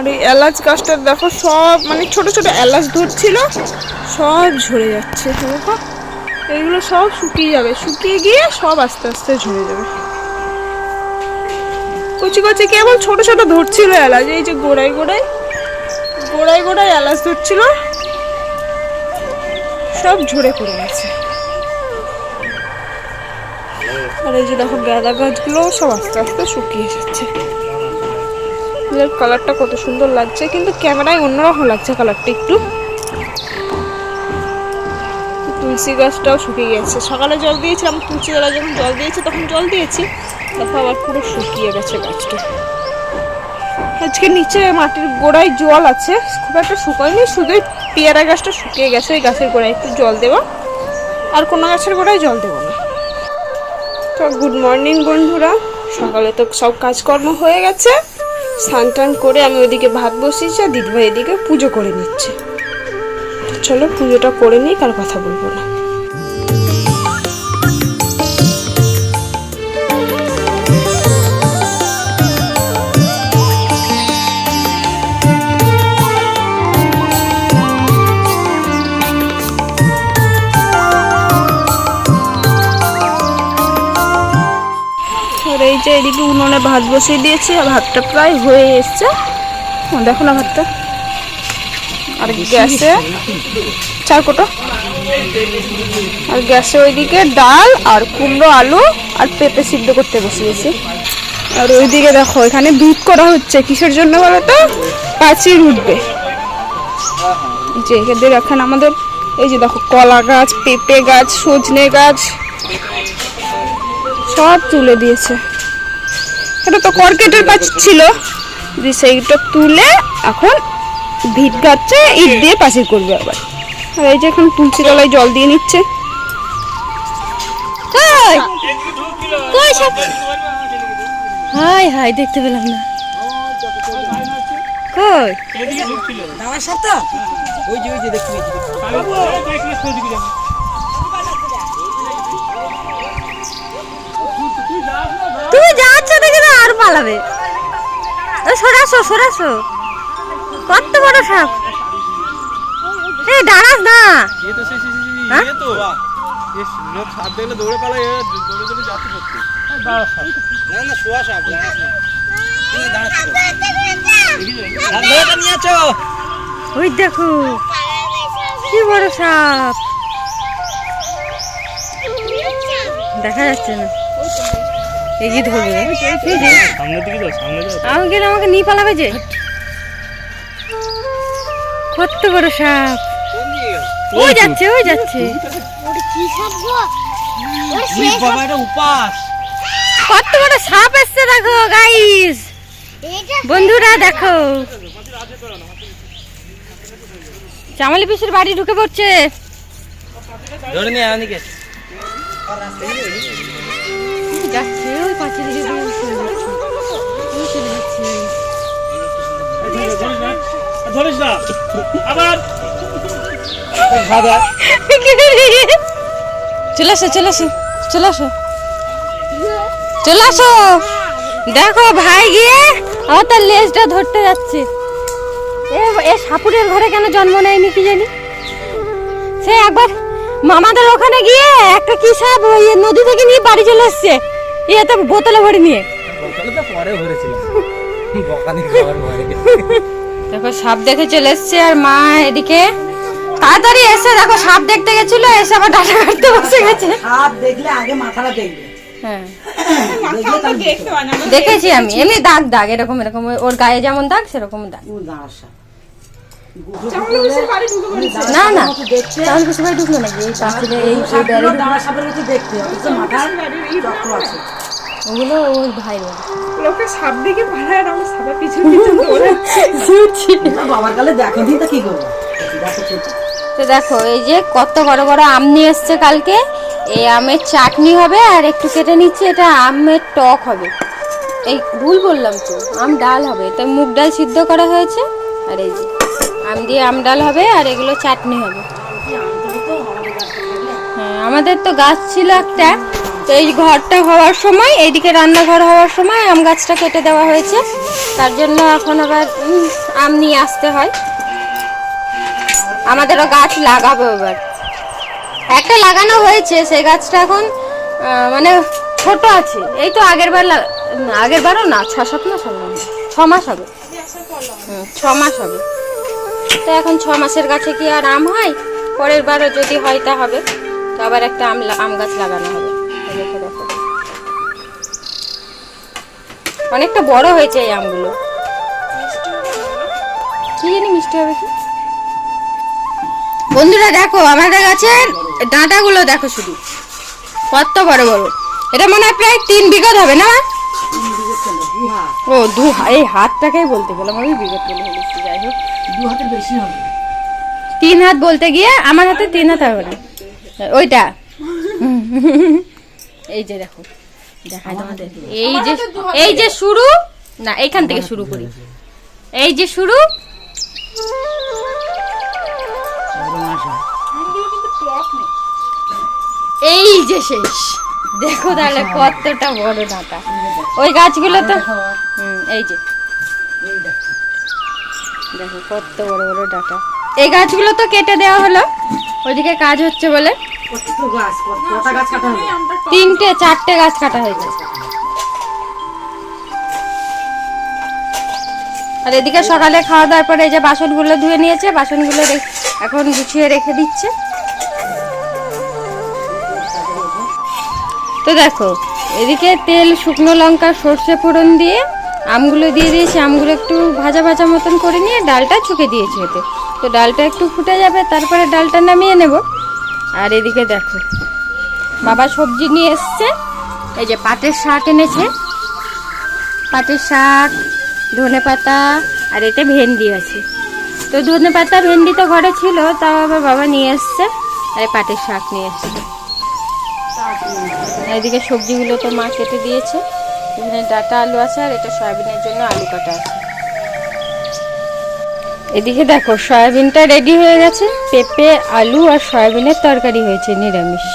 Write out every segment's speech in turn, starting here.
আর এই এলাচ গাছটা দেখো সব মানে ছোট ছোট এলাচ ধরছিল, সব ঝরে যাচ্ছে, দেখো। এইগুলো সব শুকিয়ে যাবে, শুকিয়ে গিয়ে সব আস্তে আস্তে ঝরে যাবে। কচি কচি কেবল ছোট ছোট ধরছিল এলাচ, এই যে গোড়ায় গোড়ায় গোড়ায় গোড়ায় এলাচ ধরছিল, সব ঝরে পড়ে গেছে। আর এই যে দেখো গাঁদা গাছগুলো সব আস্তে আস্তে শুকিয়ে যাচ্ছে। এর কালারটা কত সুন্দর লাগছে, কিন্তু ক্যামেরায় অন্যরকম লাগছে কালারটা একটু। তুলসী গাছটাও শুকিয়ে গেছে। সকালে জল দিয়েছিলাম, তুলসী গাছ যখন জল দিয়েছি, তখন জল দিয়েছি। তখন আবার পুরো শুকিয়ে গেছে গাছটা। আজকে নিচে মাটির গোড়ায় জল আছে, খুব একটা শুকায়নি, শুধু পেয়ারা গাছটা শুকিয়ে গেছে, ওই গাছের গোড়ায় একটু জল দেবো। আর কোনো গাছের গোড়ায় জল দেবো না। তো গুড মর্নিং বন্ধুরা, সকালে তো সব কাজকর্ম হয়ে গেছে। স্নান টান করে আমি ওইদিকে ভাত বসিয়েছি আর দিদিভাই এদিকে পুজো করে নিচ্ছে। চলো পুজোটা করে নিই, কার কথা বলব না। যে এদিকে উনুনে ভাত বসিয়ে দিয়েছি আর ভাতটা প্রায় হয়ে এসছে। দেখো না ভাতটা। আর গ্যাসে চার কোটো। আর গ্যাসে ওইদিকে ডাল আর কুমড়ো, আলু আর পেঁপে সিদ্ধ করতে বসিয়েছি। আর ওইদিকে দেখো, এখানে ভিট করা হচ্ছে। কিসের জন্য বলো তো? পাচির উঠবে। যে এদের এখানে আমাদের। এই যে দেখো, কলা গাছ, পেঁপে গাছ, সজনে গাছ, সব তুলে দিয়েছে। এটা তো কর্কেটের গাছ ছিল। যে সেইটা তুলে এখন ভিট গাছে ইট দিয়ে পাশে করবে আবার। আর এই যে এখন তুলসী তলায় জল দিয়ে নিচ্ছে। হাই হাই দেখতে পেলাম না। কই? ওই যে ওই যে দেখতে পেয়েছি তুমি যাচ্ছ পালাবে সরাসো সরাসো কত বড় সাপ। এ দাঁড়াস না। সাপ দেখলে দৌড়ে পালাই দৌড়ে দৌড়ে যাচ্ছে না না শোয়া সাপ। ওই দেখো কি বড় সাপ। দেখা যাচ্ছে না। এগিয়ে ধরবে। এই যে, সামনের দিকে যাও সামনে যাও। আমি গেলে আমাকে নিয়ে পালাবে যে। কত বড় সাপ। ওই যাচ্ছে ওই যাচ্ছে। কত বড় সাপ এসছে দেখো গাইস বন্ধুরা দেখো। চামালি পিসির বাড়ি ঢুকে পড়ছে। ধরে নিয়ে ওই দিয়ে দিয়ে চলে যাচ্ছে। ওই চলে যাচ্ছে। ধরিস না আবার। চলে আসো চলে আসো চলে আসো। চলে আসো। দেখো ভাই গিয়ে আমার তার লেজটা ধরতে যাচ্ছে। এ এ সাপুরের ঘরে কেন জন্ম নেয়নি কি জানি? সে একবার মামাদের ওখানে গিয়ে একটা কি সাপ নদী থেকে নিয়ে বাড়ি চলে এসছে। ইয়েতে বোতলে ভরে নিয়ে। বকালে তো পরে ভরেছিলাম। বকানি খাবার পরে। দেখো সাপ দেখে চলে এসছে আর মা এদিকে। তাড়াতাড়ি এসে দেখো সাপ দেখতে গেছিল এসে আবার ডাটা কাটতে বসে গেছে। সাপ দেখলে আগে মাথাটা দেখবে। হ্যাঁ। দেখেছি আমি এমনি দাগ দাগ এরকম এরকম। ওর গায়ে যেমন দাগ সেরকম দাগ। সাপ না না। তাহলে কিছু ভাই ঢুকলো নাকি? এই পাঁচিলে এই এই বেড়ে দাঁড়া সাপের মতো দেখতে অথচ মাথার চক্র আছে। ওগুলো ওর ভাই লোকে সাপ দিকে পালায় আমার সাপের পিছনে পিছনে বাবার কালে দেখেনি তা কি করব? দেখো তো দেখো এই যে কত বড় বড় আম নিয়ে এসছে কালকে। এই আমের চাটনি হবে আর একটু কেটে নিচ্ছে এটা আমের টক হবে। এই ভুল বললাম তো আম ডাল হবে। তো মুগ ডাল সিদ্ধ করা হয়েছে। আর এই যে আম দিয়ে আম ডাল হবে আর এগুলো চাটনি হবে। হ্যাঁ আমাদের তো গাছ ছিল একটা। তো এই ঘরটা হওয়ার সময়, এইদিকে রান্নাঘর হওয়ার সময় আম গাছটা কেটে দেওয়া হয়েছে। তার জন্য এখন আবার আম নিয়ে আসতে হয়। আমাদেরও গাছ লাগাবো এবার। একটা লাগানো হয়েছে সেই গাছটা এখন মানে ছোট আছে। এই তো আগের বার আগের বারও না ছ সাত মাস হবে। ছ মাস হবে। ছ মাস হবে। তো এখন ছ মাসের গাছে কি আর আম হয়? পরের বারও যদি হয় তা হবে। তো আবার একটা আম আম গাছ লাগানো হবে। অনেকটা বড় হয়েছে এই আমগুলো। কি জানি মিষ্টি হবে কি? বন্ধুরা দেখো, আমাদের গাছের ডাঁটাগুলো দেখো শুধু। কত বড় বড়। এটা মনে হয় প্রায় তিন বিঘত হবে না? ও দু এই হাতটাকেই বলতে গেলাম আমি বলে ফেলেছি যাই হোক। দু হাতের বেশি হবে। তিন হাত বলতে গিয়ে আমার হাতে তিন হাত হবে না। ওইটা। এই যে দেখো। দেখাই তোমাদের এই যে এই যে শুরু না এইখান থেকে শুরু করি। এই যে শুরু। এই যে শেষ। দেখো তাহলে কতটা বড় ডাঁটা। ওই গাছগুলো তো এই যে। দেখো। কত বড় বড় ডাটা। এই গাছগুলো তো কেটে দেওয়া হলো। ওইদিকে কাজ হচ্ছে বলে। তিনটে চারটে গাছ কাটা হয়েছে। আর এদিকে সকালে খাওয়া দাওয়ার পরে এই যে বাসনগুলো ধুয়ে নিয়েছে বাসনগুলো এখন গুছিয়ে রেখে দিচ্ছে। তো দেখো এদিকে তেল, শুকনো লঙ্কা, সর্ষে ফোড়ন দিয়ে আমগুলো দিয়ে দিয়েছি। আমগুলো একটু ভাজা ভাজা মতন করে নিয়ে ডালটা ছুকে দিয়েছি এতে। তো ডালটা একটু ফুটে যাবে, তারপরে ডালটা নামিয়ে নেব। আর এদিকে দেখো, বাবা সবজি নিয়ে এসছে। এই যে পাটের শাক এনেছে। পাটের শাক, ধনে পাতা, আর এতে ভেন্ডি আছে। তো ধনে পাতা, ভেন্ডি তো ঘরে ছিল, তাও আবার বাবা নিয়ে এসছে। আর পাটের শাক নিয়ে এসছে। এদিকে সবজিগুলো তো মা কেটে দিয়েছে। এখানে ডাটা আলু আছে আর এটা সয়াবিনের জন্য আলু কাটা আছে। এদিকে দেখো, সয়াবিনটা রেডি হয়ে গেছে। পেঁপে, আলু আর সয়াবিনের তরকারি হয়েছে, নিরামিষ।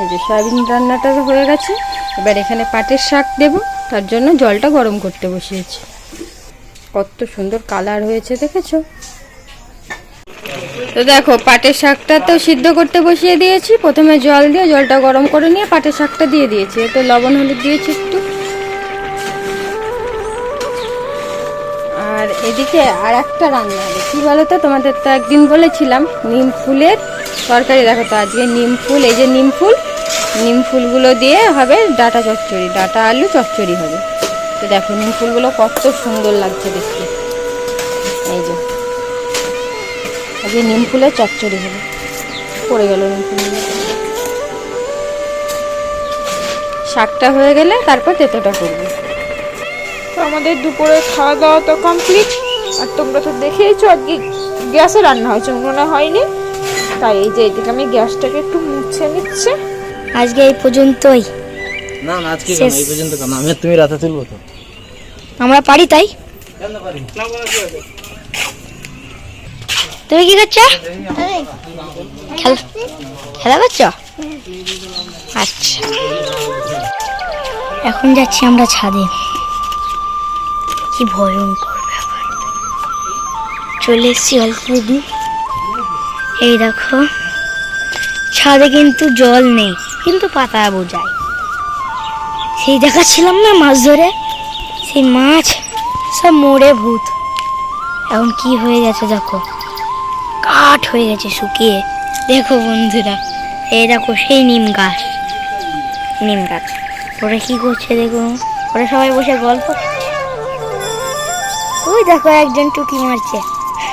এই যে সয়াবিন রান্নাটা হয়ে গেছে। এবার এখানে পাটের শাক দেব। তার জন্য জলটা গরম করতে বসিয়েছি। কত সুন্দর কালার হয়েছে, দেখেছ? তো দেখো, পাটের শাকটা তো সিদ্ধ করতে বসিয়ে দিয়েছি। প্রথমে জল দিয়ে, জলটা গরম করে নিয়ে পাটের শাকটা দিয়ে দিয়েছি। এতে লবণ, হলুদ দিয়েছি একটু। আর এদিকে আর একটা রান্না হবে। কী বলো তো তোমাদের তো একদিন বলেছিলাম, নিম ফুলের তরকারি। দেখো তো, আজকে নিম ফুল, এই যে নিম ফুল, নিম ফুলগুলো দিয়ে হবে ডাটা চচ্চড়ি, ডাটা আলু চচ্চড়ি হবে। তো দেখো, নিম ফুলগুলো কত সুন্দর লাগছে দেখতে এই যে আজকে নিম ফুলের চচ্চড়ি হবে। পড়ে গেল নিম ফুলগুলো শাকটা হয়ে গেলে তারপর তেতোটা করব। তো আমাদের দুপুরে খাওয়া দাওয়া তো কমপ্লিট আর তোমরা তো দেখেইছো আজকে গ্যাসে রান্না হয়েছে উনুনে হয়নি। তাই এই যে এদিকে আমি গ্যাসটাকে একটু মুছে নিচ্ছে। আজকে এই পর্যন্তই। না না আজকে কেন? এই পর্যন্ত কেন? আমি তুমি রাতে তুলবো তো। আমরা পারি তাই? কেন পারি? তুমি কি করছ? খেলা করছ? আচ্ছা। এখন যাচ্ছি আমরা ছাদে। কি ভয়ঙ্কর ব্যাপার। চলে এসছি অলরেডি। এই দেখো, ছাদে কিন্তু জল নেই, কিন্তু পাতা বোঝায়। সেই দেখাচ্ছিলাম না মাছ ধরে? সেই মাছ সব মরে ভূত। এখন কি হয়ে গেছে দেখো। কাঠ হয়ে গেছে শুকিয়ে। দেখো বন্ধুরা, এই দেখো সেই নিম গাছ। নিম গাছ। ওরা কি করছে দেখো? ওরা সবাই বসে গল্প। ওই দেখো একজন টুকি মারছে।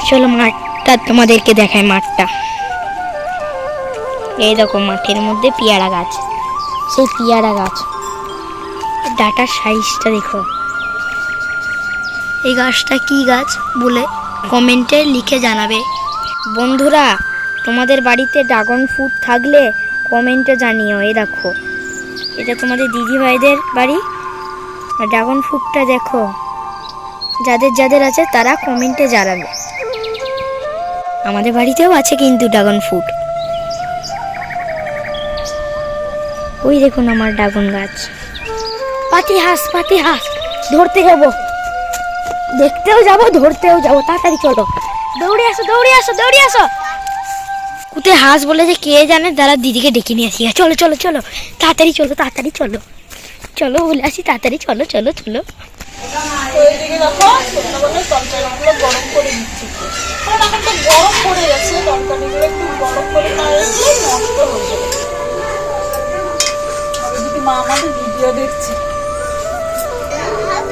চলো মাঠটা তোমাদেরকে দেখায় মাঠটা। এই দেখো মাঠের মধ্যে পেয়ারা গাছ। সেই পেয়ারা গাছ। ডাটার সাইজটা দেখো। এই গাছটা কি গাছ বলে কমেন্টে লিখে জানাবে। বন্ধুরা, তোমাদের বাড়িতে ড্রাগন ফ্রুট থাকলে কমেন্টে জানিও, এই দেখো। এটা তোমাদের দিদি ভাইদের বাড়ি, আর ড্রাগন ফ্রুটটা দেখো। যাদের যাদের আছে, তারা কমেন্টে জানাবে। আমাদের বাড়িতেও আছে কিন্তু ড্রাগন ফ্রুট। ওই দেখুন আমার ড্রাগন গাছ। পাতি হাঁস পাতি হাঁস ধরতে যাব। দেখতেও যাব, ধরতেও যাব। তাড়াতাড়ি চলো। দৌড়ে আসো দৌড়ে আসো দৌড়ে আসো। কোথায় হাঁস বলে যে কে জানে তারা দিদিকে ডেকে নিয়ে আসি। চলো চলো চলো। তাড়াতাড়ি চলো তাড়াতাড়ি চলো। চলো, বলে আসি, তাড়াতাড়ি চলো চলো চলো। মা আমাদের ভিডিও দেখছে।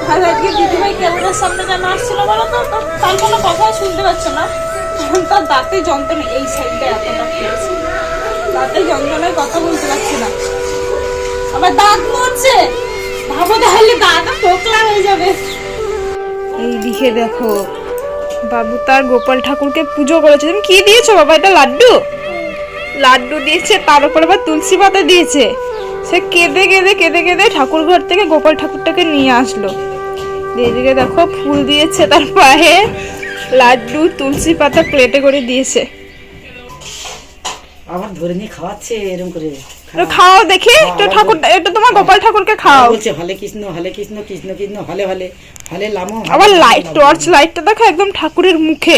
আর আজকে দিদিভাই ক্যামেরার সামনে কেন আসছিল বলো তো? তার কোনো কথাই শুনতে পাচ্ছে না। তার দাঁতে যন্ত্রণা, এই সাইডটা এতটা পেয়েছে। দাঁতে যন্ত্রণায় কথা বলতে পারছি না। আবার দাঁত মরছে ভাবো তাহলে দাঁত পোকলা হয়ে যাবে। এই দিকে দেখো, বাবু তার গোপাল ঠাকুরকে পুজো করেছে। তুমি কি দিয়েছ বাবা এটা? লাড্ডু? লাড্ডু দিয়েছে, তার উপর আবার তুলসী পাতা দিয়েছে। সে কেঁদে কেঁদে কেঁদে কেঁদে ঠাকুর ঘর থেকে গোপাল ঠাকুরটাকে নিয়ে আসলো। এদিকে দেখো ফুল দিয়েছে তার পায়ে লাড্ডু তুলসী পাতা প্লেটে করে দিয়েছে। আবার ধরে নিয়ে খাওয়াচ্ছে এরকম করে। খাও দেখি একটু ঠাকুর এটা তোমার গোপাল ঠাকুরকে খাও। বলছে হলে কৃষ্ণ হলে কৃষ্ণ কৃষ্ণ কৃষ্ণ হলে হলে হলে লামো আবার লাইট টর্চ লাইটটা দেখো একদম ঠাকুরের মুখে।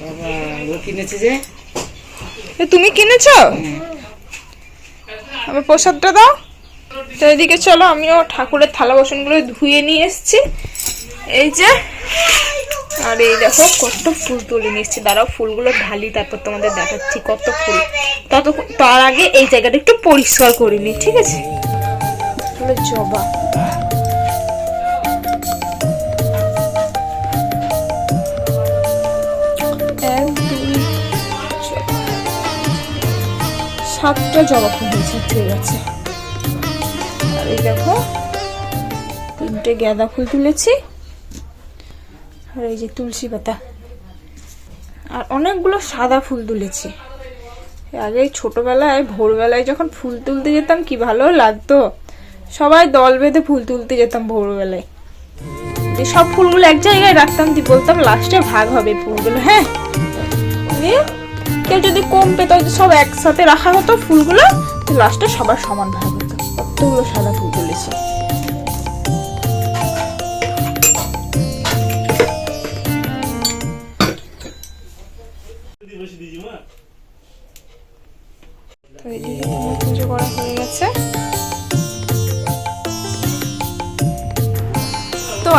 বাবা ও কিনেছে যে? তুমি কিনেছো? আমার প্রসাদটা দাও। তো এদিকে চলো, আমিও ঠাকুরের থালা বাসনগুলো ধুয়ে নিয়ে এসছি। এই যে, আর এই দেখো, কত ফুল তুলে নিয়ে এসেছি। দাঁড়াও, ফুলগুলো ঢালি, তারপর তোমাদের দেখাচ্ছি কত ফুল। তত তার আগে এই জায়গাটা একটু পরিষ্কার করে নিই, ঠিক আছে? জবা। সাতটা জবা ফুল হয়েছে, ঠিক আছে। আর এই দেখো, তিনটে গাঁদা ফুল তুলেছি। আর এই যে তুলসী পাতা। আর অনেকগুলো সাদা ফুল তুলেছি। আগে ছোটবেলায়, ভোরবেলায় যখন ফুল তুলতে যেতাম, কি ভালো লাগতো। সবাই দল বেঁধে ফুল তুলতে যেতাম ভোরবেলায়। সব ফুলগুলো এক জায়গায় রাখতাম দিয়ে বলতাম, লাস্টে ভাগ হবে ফুলগুলো হ্যাঁ? কেউ যদি কম পেত সব একসাথে রাখা হতো ফুলগুলো লাস্টে সবার সমান ভাগ হতো কতগুলো সাদা ফুল তুলেছি। পুজো করা হয়ে গেছে।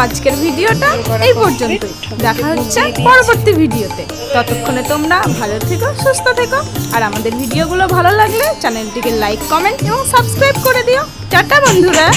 আজকের ভিডিওটা এই পর্যন্তই। দেখা হচ্ছে পরবর্তী ভিডিওতে। ততক্ষণে তোমরা ভালো থেকো, সুস্থ থেকো। আর আমাদের ভিডিওগুলো ভালো লাগলে চ্যানেলটিকে লাইক, কমেন্ট এবং সাবস্ক্রাইব করে দিও। টাটা বন্ধুরা।